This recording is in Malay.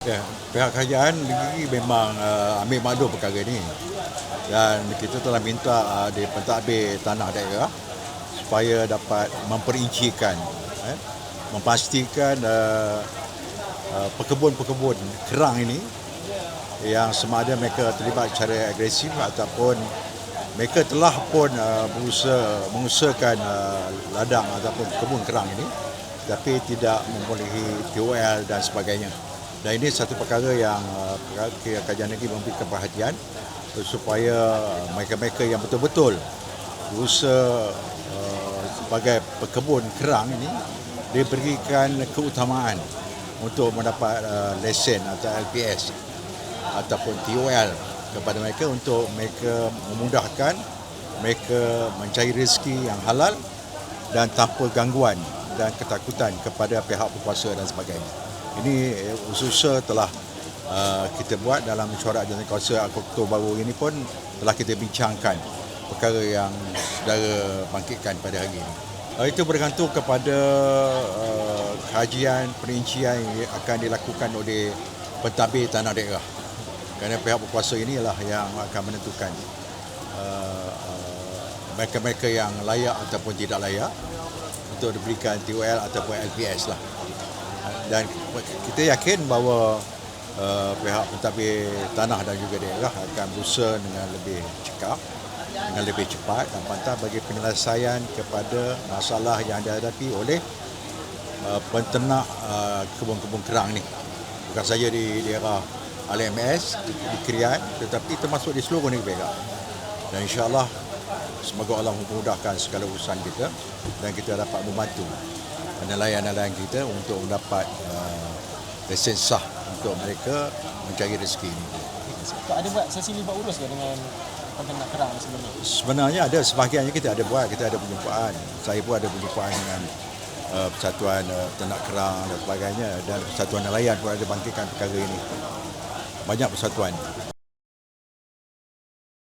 Ya, pihak kerajaan negeri memang uh, ambil maklum perkara ini dan kita telah minta uh, di pentadbir tanah daerah supaya dapat memperincikan eh, memastikan uh, uh, kerang ini yang sama ada mereka terlibat secara agresif ataupun mereka telah pun uh, berusaha mengusahakan uh, ladang ataupun kebun kerang ini tapi tidak membolehi TOL dan sebagainya. Dan ini satu perkara yang uh, kerajaan negeri memberikan perhatian supaya mereka-mereka yang betul-betul berusaha uh, sebagai pekebun kerang ini diberikan keutamaan untuk mendapat uh, lesen atau LPS ataupun TOL kepada mereka untuk mereka memudahkan mereka mencari rezeki yang halal dan tanpa gangguan dan ketakutan kepada pihak berkuasa dan sebagainya. Ini usaha telah uh, kita buat dalam mesyuarat jawatan kuasa Oktober baru ini pun telah kita bincangkan perkara yang saudara bangkitkan pada hari ini. Uh, itu bergantung kepada uh, kajian perincian yang akan dilakukan oleh pentadbir tanah daerah. Kerana pihak berkuasa ini inilah yang akan menentukan uh, uh, mereka-mereka yang layak ataupun tidak layak untuk diberikan TOL ataupun LPS lah dan kita yakin bahawa uh, pihak pentadbir tanah dan juga daerah akan berusaha dengan lebih cekap dengan lebih cepat dan pantas bagi penyelesaian kepada masalah yang dihadapi oleh uh, penternak uh, kebun-kebun kerang ni. Bukan saja di daerah LMS di, di Krian tetapi termasuk di seluruh negeri juga dan insyaAllah semoga Allah memudahkan segala urusan kita dan kita dapat membantu nelayan-nelayan kita untuk mendapat uh, lesen sah untuk mereka mencari rezeki ini. Tak ada buat sesi libat urus ke dengan peternak kerang sebelum ini? Sebenarnya ada sebahagiannya kita ada buat, kita ada perjumpaan. Saya pun ada perjumpaan dengan uh, persatuan uh, ternak kerang dan sebagainya dan persatuan nelayan pun ada bangkitkan perkara ini. Banyak persatuan.